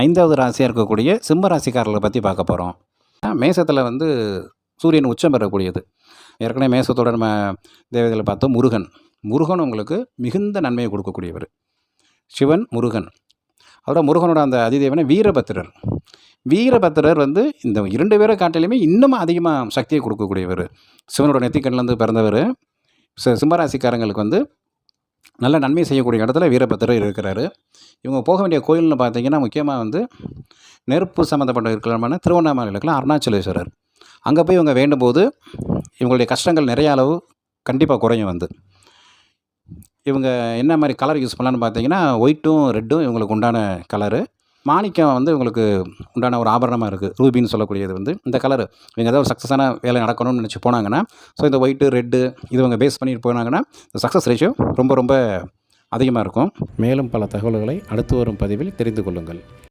ஐந்தாவது ராசியாக இருக்கக்கூடிய சிம்ம ராசிக்காரர்களை பற்றி பார்க்க போகிறோம் மேசத்தில் வந்து சூரியன் உச்சம் பெறக்கூடியது. ஏற்கனவே மேசத்தோட நம்ம தேவதைகளை பார்த்தோம். முருகன். முருகன் உங்களுக்கு மிகுந்த நன்மையை கொடுக்கக்கூடியவர். சிவன் முருகன். அதோட முருகனோட அந்த அதிதேவனை வீரபத்திரர். வீரபத்திரர் வந்து இந்த இரண்டு பேரை காட்டிலையுமே இன்னும் அதிகமாக சக்தியை கொடுக்கக்கூடியவர். சிவனோட நெத்திக்கண்ணிலேருந்து பிறந்தவர். சிம்மராசிக்காரங்களுக்கு வந்து நல்ல நன்மை செய்யக்கூடிய இடத்துல வீரபத்திரர் இருக்கிறாரு. இவங்க போக வேண்டிய கோயில்னு பார்த்தீங்கன்னா முக்கியமாக வந்து நெருப்பு சம்மந்தப்பட்ட இருக்கிறமான திருவண்ணாமலையில் இருக்கலாம் அருணாச்சலேஸ்வரர். அங்கே போய் இவங்க வேண்டும்போது இவங்களுடைய கஷ்டங்கள் நிறைய அளவு கண்டிப்பாக குறையும் வந்து. இவங்க என்ன மாதிரி கலர் யூஸ் பண்ணலான்னு பார்த்தீங்கன்னா ஒயிட்டும் ரெட்டும் இவங்களுக்கு உண்டான கலரு மாணிக்கம் வந்து இவங்களுக்கு உண்டான ஒரு ஆபரணமாக இருக்குது ரூபின்னு சொல்லக்கூடியது வந்து இந்த கலர் இவங்க ஏதாவது ஒரு சக்ஸஸான வேலை நடக்கணும்னு நினச்சி போனாங்கன்னா ஸோ இந்த ஒயிட்டு ரெட்டு இது இவங்க பேஸ் பண்ணிட்டு போனாங்கன்னா இந்த சக்ஸஸ் ரேஷியோ ரொம்ப ரொம்ப அதிகமாக இருக்கும். மேலும் பல தகவல்களை அடுத்து வரும் பதிவில் தெரிந்து கொள்ளுங்கள்.